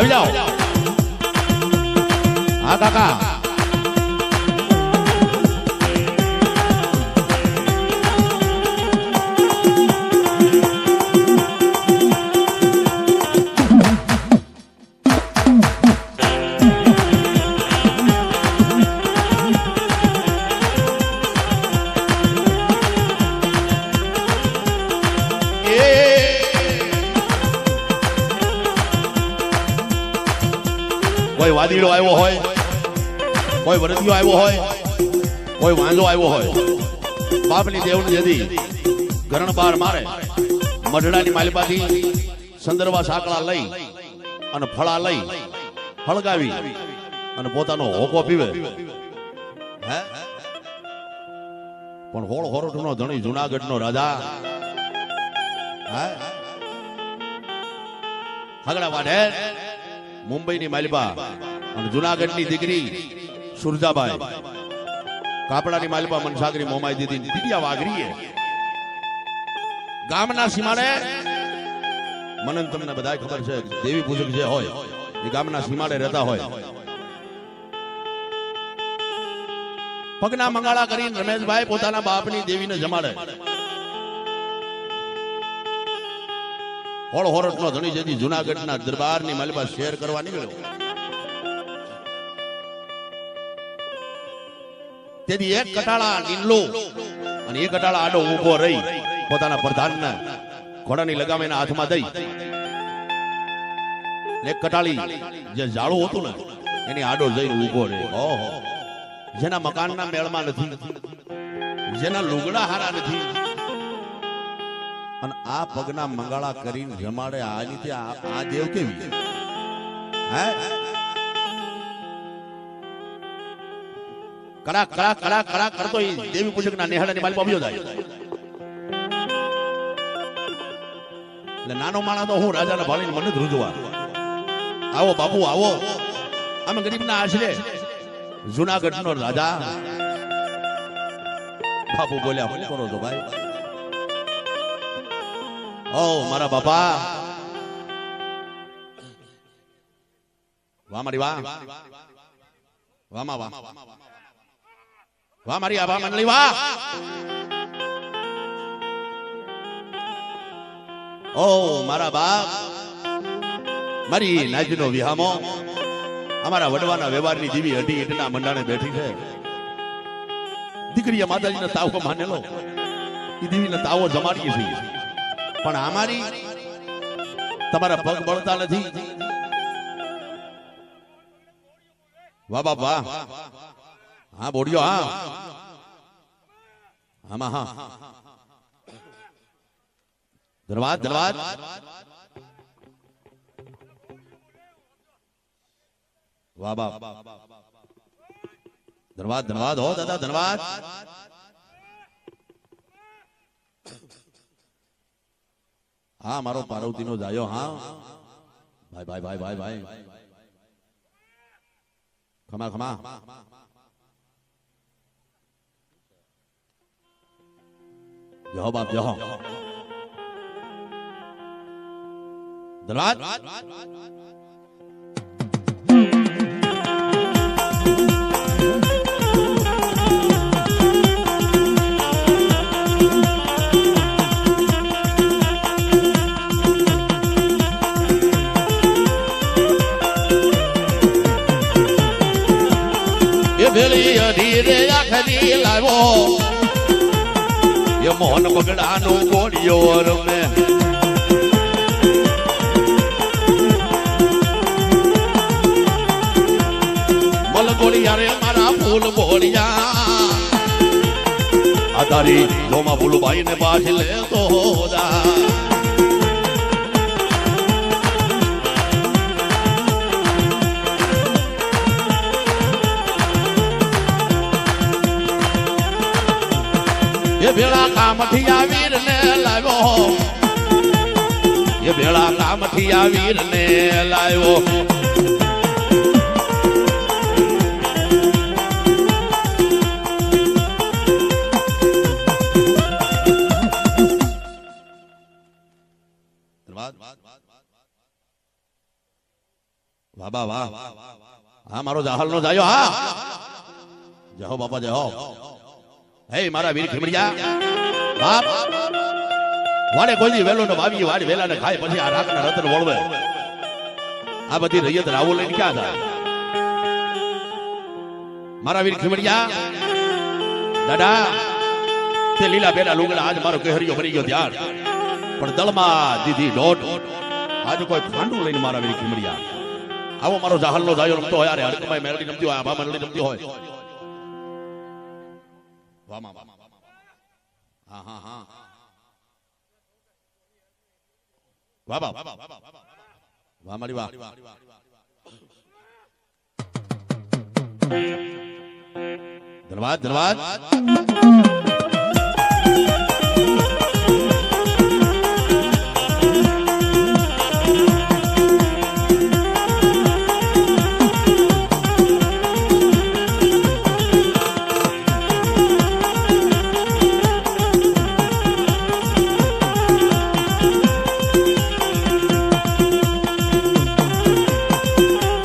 આવી જાઓ હા કાકા કોઈ વાદીડો આવ્યો હોય કોઈ વરદિયો આવ્યો હોય કોઈ વાંદો આવ્યો હોય બાપની દેવની જદી ઘરણ બાર મારે મઢડાની માલિપાથી સંદર્ભા સાંકળા લઈ અને ફળા લઈ હળગાવી અને પોતાનો હોકો પીવે હે પણ હોળ હોરઠનો ધણી જુનાગઢનો રાજા હે હગડા વાઢે મુંબઈની માલિબા અને જુનાગઢની દીકરી સુરજાબાઈ. કાપડાની માલિબા મનસાગરી મોમાઈ દીદી દીદિયા વાઘરીએ. ગામના સીમાડે મને તમને બધા ખબર છે, દેવી પૂજક જે હોય, એ ગામના સીમાડે રહેતા હોય. પગના મંગાળા કરીને રમેશભાઈ પોતાના બાપની દેવીને જમાડે. હોળ હોરટનો ધણી જેથી જુનાગઢના દરબારની માલિપા શેર કરવા નીકળ્યો. તેથી એક કટાળા નીલો અને એ કટાળા આડો ઊભો રહી પોતાના પ્રધાનને ઘોડાની લગામ એના હાથમાં દઈ. એક કટાળી જે જાળું હતું ને, એની આડો જઈને ઊભો રહે ઓહો. જેના મકાનના મેળમાં નથી, જેના લુગડા હારા નથી. અને આ પગના મંગાળા કરીને જમાડે આ રીતે આ દેવ કેવી? હે? કડા કડા કડા કડા કરતો એ દેવી પૂજકના નેહાડાની માલ આવ્યો જાય એટલે નાનો માણસ તો હું રાજાને ભાવીને મને જ રૂજવા. આવો બાપુ, આવો. અમે ગરીબના આશરે જુનાગઢનો રાજા. બાપુ બોલ્યા, શું કરો છો ભાઈ? ઓ મારા બાપા. વાહ મારી વાહ વાહ વાહ. વાહ, મારી આભા મંડળી, વાહ. ઓ, મારા મારી નાજનો વિહામો, અમારા વડવાના વ્યવહારની જીવી અઢી ઈટના મંડાણે બેઠી છે. દીકરીએ માતાજીનો તાવો માનેલો. એ દેવીને તાવો જમાડીએ છીએ. પણ અમારી તમારા પગ બળતા નથી. વાહ, બાપ, વાહ. હા બોડિયો હા. આમાં, હા. ધન્યવાદ ધન્યવાદ. વાહ બાપ ધન્યવાદ ધન્યવાદ. હો, દાદા, ધન્યવાદ. હા, મારો પાર્વતી નો જાયો, હા. ભાઈ ભાઈ ભાઈ ભાઈ ભાઈ. ખમા ખમા. જહો બાપ જહો ધન્યવાદ એ ભેળી અઢી રે આખરી લાવ્યો. એ મોહન બગડાનો ગોળિયો રમે મલ ગોળિયા રે મારા ફૂલ ગોળિયા. આ તારી જોમાં ફૂલભાઈ ને પાછી લે તો એ ભેળા કામથી આ વીર ને લાવ્યો. એ ભેળા કામથી આ વીર ને લાવ્યો વાહ વાહ હા, મારો જાહલ નો જાયો, હા. જહો બાપા, જહો. હે મારા વીર ખીમડિયા બાપ વાડે કોઈ વેલો ને વાવી વાડે વેલા ને ખાય પછી આ રાખના રતન વળવે. આ બધી રૈયત રાવો લઈને ક્યાં થાય? મારા વીર ખીમડિયા દાદા તે લીલા બેડા લુગડા આજ મારો કહેરિયો ભરી ગયો ધ્યાન પણ દળમાં દીધી દોઢ. આજ કોઈ ફાંડું લઈને મારા વીર ખીમડિયા આવો મારો જાહલ નો જાયો રમતો હોય અરે હરકમાય મેલડી રમતી હોય આભા મેલડી રમતી હોય. વાહ મા, વાહ મા, વાહ મા. હા હા હા વાહ બા વાહ મારી વાહ. ધન્યવાદ ધન્યવાદ.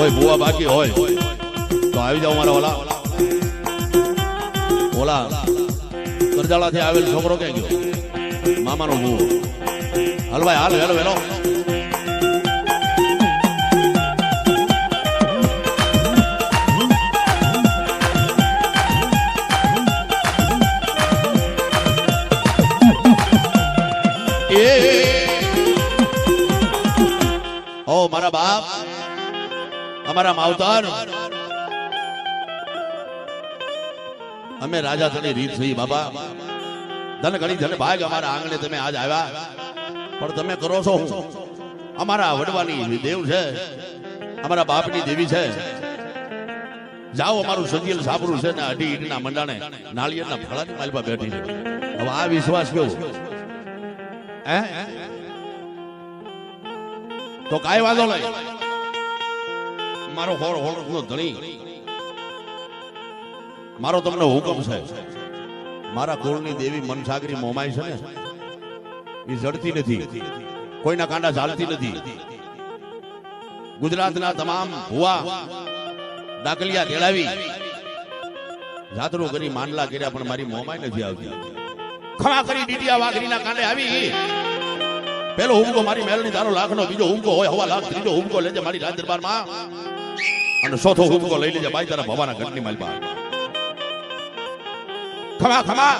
કોઈ ભૂવા બાકી હોય તો આવી જાઓ મારા ઓલા ઓલા કરજાળાથી આવેલ છોકરો ક્યાં ગયો મામાનો બુવો હાલ ભાઈ હાલ હેલો હેલો મારા બાપ અમારા માવતર અમે રાજા થણી રીત થઈ બાબા. ધન ઘણી ધન ભાગ અમારા આંગણે તમે આજ આવ્યા. પણ તમે કરો છો અમારા વડવાની દેવ છે. અમારા બાપની દેવી છે. જાઓ અમારું સજીલ સાબરું છે ને અઢી ઈટના મંડાણે નાળિયેરના ફળાની માલમાં બેઠી છે. હવે આ વિશ્વાસ કેવો? હે? તો કાંઈ વાંધો નહીં. મારો હોળ હોળ નો ધણી. મારો તમને હુકમ છે. મારા કુળની દેવી મનસાગરી મોમાય છે ને, એ જડતી નથી. કોઈના કાંડા ઝાલતી નથી. ગુજરાતના તમામ ભુવા ડાકલિયા કેળાવી જાતરું કરી માંડલા કર્યા, પણ મારી મોમાય નથી આવતી. ખમા કરી ડીડિયા વાઘરીના કાંડે આવી. પેલો હુમકો મારી મેળની તારો લાખનો, બીજો હુમકો હોય, હવા લાખ, ત્રીજો હુમકો લેજે મારી રાજ દરબારમાં. અને સોથો હુમકો લઈ લેજે, ભાઈ, તારા ભવાના ઘરની માલ ખમા ખમા ખમા.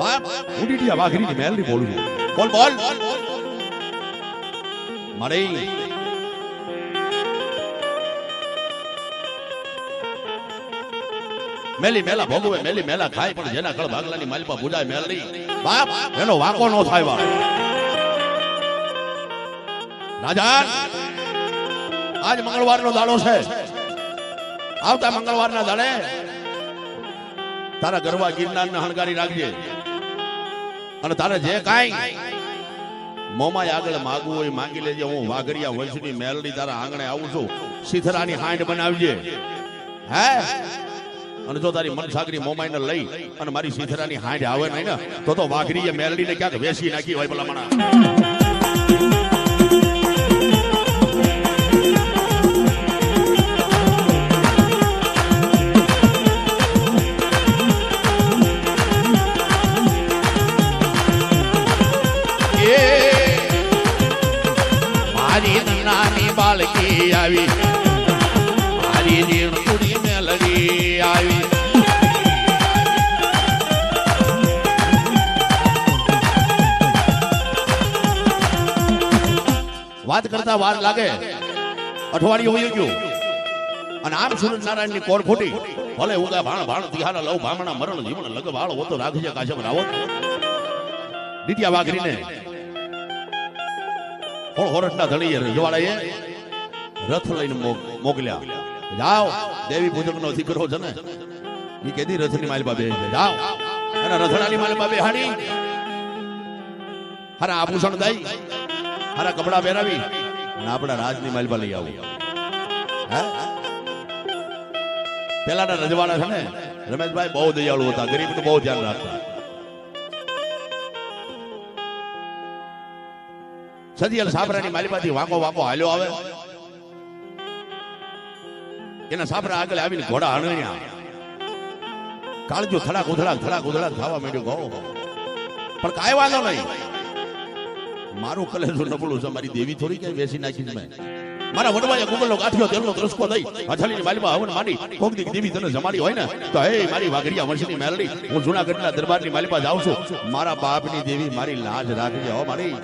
બાપ હું ડીડિયા વાઘરીની મેલની બોલું છું. બોલ બોલ. મારે મેલી મેલા ભોગવે, મેલી મેલા ખાય, પણ જેના કળ ભાગલાની માલપા પૂજાય મેલની બાપ, એનો વાકો નો થાય, વાળો. રાજા આજ મંગળવારનો દાડો છે. આવતા મંગળવારના દાડે તારા ગરવા ગિરનારને હણગારી રાખજે. અને તારે જે કાંઈ મોમાય આગળ માગવું હોય માંગી લેજે. હું વાઘરિયા વંશની મેલડી તારા આંગણે આવું છું. સિથરાની હાંડ બનાવજે. હે? અને જો તારી મનસાગરી મોમાઈને લઈ અને મારી સિથરાની હાંડ આવે નહીં ને, તો તો વાઘરીએ મેલડીને ક્યાંક વેસી નાખી હોય ભલા મણા વાત કરતા વાર લાગે. અઠવાડિયું હોય ગયું. અને આમ સૂરજ નારાયણની કોર ભલે ઉગા ભાણ ભાણ તિહારા લવ ભામણા મરણ જીવન લગ વાળ હોતો રાખજે કાશમ રાવત. દીટિયા વાઘરીને હોળ હોરટના ધણીએ રજવાડાએ રથ લઈને મોકલ્યા. જાઓ, દેવી પૂજક નો દીકરો છે ને. એ કેદી રથની માલપા બે જાઓ. અને રથડાની માલપા બે હાડી હારા આભૂષણ દઈ. હારા કપડા પહેરાવી અને આપણા રાજની માલપા લઈ આવું. પેલાના રજવાડા છે ને, રમેશભાઈ બહુ દયાળુ હતા, ગરીબનું બહુ ધ્યાન રાખતા. સદિયલ સાબરાની માલિપાથી વાંકો વાંકો હાલ્યો આવે. એના સાપરા આગળ આવીને ઘોડા હણણ્યા કાળજો થડાક ઉથડાક થડાક ઉથડાક થવા માંડ્યો ઘઉં પણ કાંઈ વાંધો નહીં. મારું કલેજો નબળું છે, મારી દેવી થોડી કઈ બેસી નાખી મેં. મારા વડવાએ ગુગલનો ગાંઠિયો તેલનો ત્રસકો દઈ અછાલીની માલીમાં હવન માંડી, કોક દી દેવી તને જમાડી હોય ને, તો હે મારી વાઘડિયા વંશની મેલડી, હું જૂનાગઢના દરબારની માલીમાં જાઉં છું. મારા બાપની દેવી મારી લાજ રાખજે હો મારી.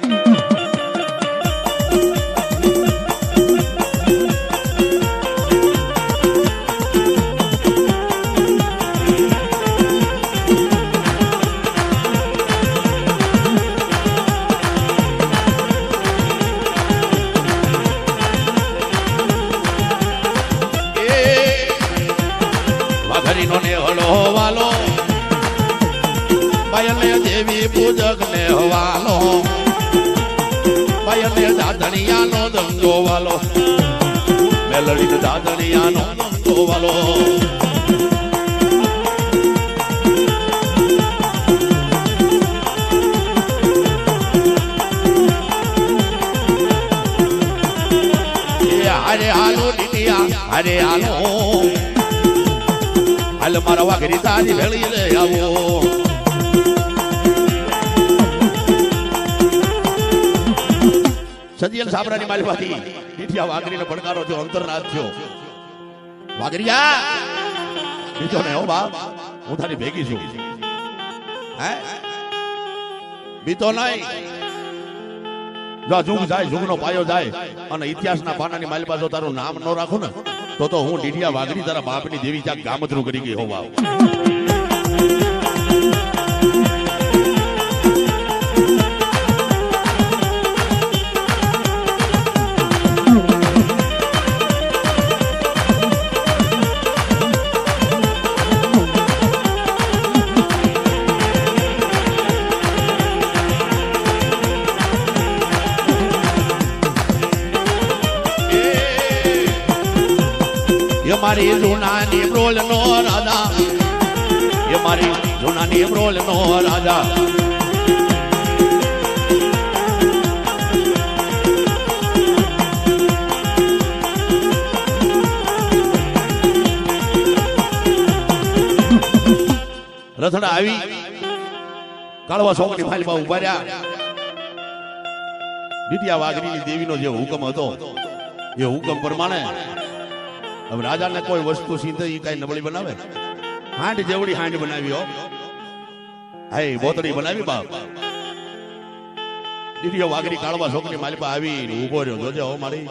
વાઘરીનો ને હળો વાલો. પાયલને દેવી પૂજક ને હવાલો પાયલને દાદણિયાનો ધંધો વાલો. મેલડી દાદણિયાનો ધંધો વાલો. હરે હાલો દીનિયા હારે હાલો. હાલ મારા વાઘરી તારી ભેળી લે આવો સદિયલ સાબરાની માલમાંથી દીઠિયા વાઘરીને પડકારો થયો અંતરનાથ થયો વાઘરિયા બીજો ને હો બાપ હું તારી ભેગી છું હે બીતો નહીં જો જુગ જાય જુગનો પાયો જાય અને ઇતિહાસના પાનાની માલ પાસે તારું નામ ન રાખું ને તો તો હું ડીઢિયા વાઘરી તારા બાપની દેવી ત્યાં ગામતરું કરી ગઈ હોવા મારી જૂનાની બ્રોલ નો રાજા. એ મારી જૂનાની બ્રોલ નો રાજા. રથડા આવી. કાળવા સોમની ફાઇલમાં ઊભા રહ્યા. દીતિયા વાઘરીની દેવીનો જે હુકમ હતો, એ હુકમ પ્રમાણે હવે રાજાને કોઈ વસ્તુ સીધે ઈ કઈ નબળી બનાવે? હાંડ જેવડી હાંડ બનાવી, હો. હાય બોતડી બનાવી, બાપ. દીદીઓ વાઘરી કાળવા છોકરી માલિપા આવી ઊભો રહ્યો. જોજે, હો, મારી.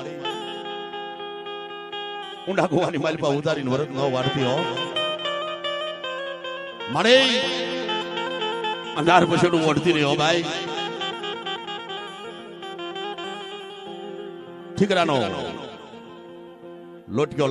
ઊંડા કુવાની માલિપા ઉતારીને વરત નો વારતી, હો. મારે અંધાર પછેડું ઓઢતી રહ્યો ભાઈ. ઠીકરાનો લોટક્યો